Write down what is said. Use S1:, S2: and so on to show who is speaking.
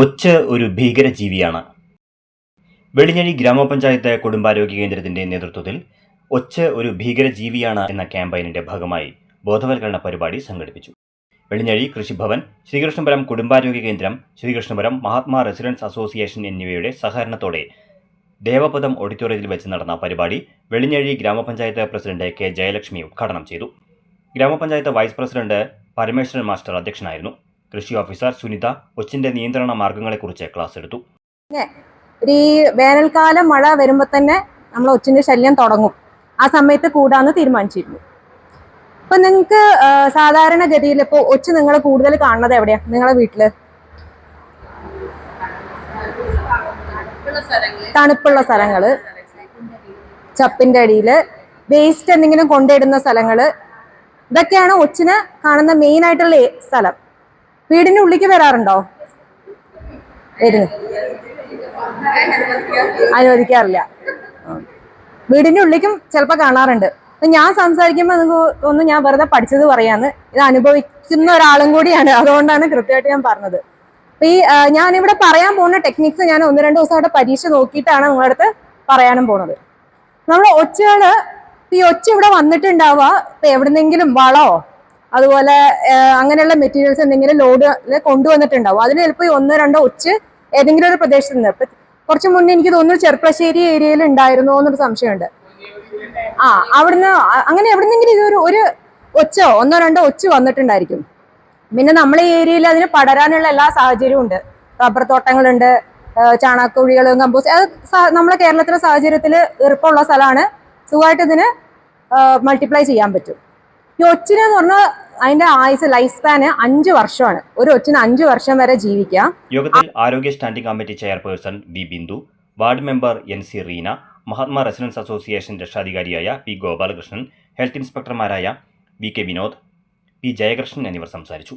S1: ഒച്ച് ഒരു ഭീകരജീവിയാണ്. വെളിഞ്ഞഴി ഗ്രാമപഞ്ചായത്ത് കുടുംബാരോഗ്യ കേന്ദ്രത്തിന്റെ നേതൃത്വത്തിൽ ഒച്ച് ഒരു ഭീകരജീവിയാണ് എന്ന ക്യാമ്പയിനിന്റെ ഭാഗമായി ബോധവൽക്കരണ പരിപാടി സംഘടിപ്പിച്ചു. വെളിഞ്ഞഴി കൃഷിഭവൻ ശ്രീകൃഷ്ണപുരം കുടുംബാരോഗ്യ കേന്ദ്രം ശ്രീകൃഷ്ണപുരം മഹാത്മാ റെസിഡൻസ് അസോസിയേഷൻ എന്നിവയുടെ സഹകരണത്തോടെ ദേവപദം ഓഡിറ്റോറിയത്തിൽ വെച്ച് നടന്ന പരിപാടി വെളിഞ്ഞഴി ഗ്രാമപഞ്ചായത്ത് പ്രസിഡന്റ് കെ ജയലക്ഷ്മി ഉദ്ഘാടനം ചെയ്തു. ഗ്രാമപഞ്ചായത്ത് വൈസ് പ്രസിഡന്റ് പരമേശ്വരൻ മാസ്റ്റർ അധ്യക്ഷനായിരുന്നു. കൃഷി ഓഫീസർ സുനിത കൊച്ചിന്റെ നിയന്ത്രണ മാർഗങ്ങളെക്കുറിച്ച് ക്ലാസ് എടുത്തു.
S2: ഈ വേനൽക്കാലം മഴ വരുമ്പോൾ തന്നെ നമ്മൾ ഒച്ചിന്റെ ശല്യം തുടങ്ങും. ആ സമയത്ത് കൂടാന്ന് തീരുമാനിച്ചിരുന്നു. ഇപ്പൊ നിങ്ങൾക്ക് സാധാരണഗതിയിൽ ഇപ്പോൾ ഒച്ച് നിങ്ങൾ കൂടുതൽ കാണുന്നത് എവിടെയാ? നിങ്ങളെ വീട്ടിൽ? തണുപ്പുള്ള സ്ഥലങ്ങൾ. ചപ്പിന്റെ അടിയിൽ. വേസ്റ്റ് എന്തെങ്കിലും കൊണ്ടിടുന്ന സ്ഥലങ്ങൾ. ഇതൊക്കെയാണ് ഒച്ചിന് കാണുന്ന മെയിൻ ആയിട്ടുള്ള സ്ഥലം. വീടിന്റെ ഉള്ളിക്ക് വരാറുണ്ടോ? വരുന്നു അനുവദിക്കാറില്ല. വീടിന്റെ ഉള്ളിക്കും ചിലപ്പോൾ കാണാറുണ്ട്. ഞാൻ സംസാരിക്കുമ്പോൾ നിങ്ങൾക്ക് ഒന്ന് ഞാൻ വെറുതെ പഠിച്ചത് പറയാന്ന്. ഇത് അനുഭവിക്കുന്ന ഒരാളും കൂടിയാണ്. അതുകൊണ്ടാണ് കൃത്യമായിട്ട് ഞാൻ പറഞ്ഞത്. അപ്പൊ ഈ ഞാനിവിടെ പറയാൻ പോകുന്ന ടെക്നിക്സ് ഞാൻ ഒന്ന് രണ്ട് ദിവസം അവിടെ പരീക്ഷ നോക്കിയിട്ടാണ് നിങ്ങളുടെ അടുത്ത് പറയാനും പോണത്. നമ്മൾ ഒച്ചകൾ ഈ ഒച്ച ഇവിടെ വന്നിട്ടുണ്ടാവുക ഇപ്പൊ എവിടുന്നെങ്കിലും വളോ? അതുപോലെ അങ്ങനെയുള്ള മെറ്റീരിയൽസ് എന്തെങ്കിലും ലോഡ് കൊണ്ടുവന്നിട്ടുണ്ടാവും. അതിന് ചിലപ്പോൾ ഒന്നോ രണ്ടോ ഒച്ച് ഏതെങ്കിലും ഒരു പ്രദേശത്ത് നിന്ന് കുറച്ച് മുന്നേ എനിക്ക് തോന്നുന്നു ചെർപ്പശ്ശേരി ഏരിയയിൽ ഉണ്ടായിരുന്നോ എന്നൊരു സംശയമുണ്ട്. ആ അവിടുന്ന് അങ്ങനെ എവിടുന്നെങ്കിലും ഇതൊരു ഒരു ഒച്ചോ ഒന്നോ രണ്ടോ ഒച്ച് വന്നിട്ടുണ്ടായിരിക്കും. പിന്നെ നമ്മളെ ഏരിയയിൽ അതിന് പടരാനുള്ള എല്ലാ സാഹചര്യവും ഉണ്ട്. റബ്ബർ തോട്ടങ്ങളുണ്ട് ചാണകക്കുഴികൾ കമ്പോസ്റ്റ് അത് നമ്മുടെ കേരളത്തിലെ സാഹചര്യത്തിൽ ഈർപ്പമുള്ള സ്ഥലമാണ്. സുഖമായിട്ട് ഇതിന് മൾട്ടിപ്ലൈ ചെയ്യാൻ പറ്റും. ഈ ഒച്ചിനെന്ന് പറഞ്ഞാൽ അതിന്റെ ആയുസ് ലൈഫ് സ്പാന് അഞ്ച് വർഷമാണ്. ഒരു ഒച്ചിന് അഞ്ച് വർഷം വരെ ജീവിക്കാം
S1: യോഗത്തിൽ ആരോഗ്യ standing committee chairperson V Bindu ward member N C Reena Mahatma residents association രക്ഷാധികാരിയായ P Gopalakrishnan health ഇൻസ്പെക്ടർമാരായ V K Vinod P Jayakrishnan എന്നിവർ സംസാരിച്ചു.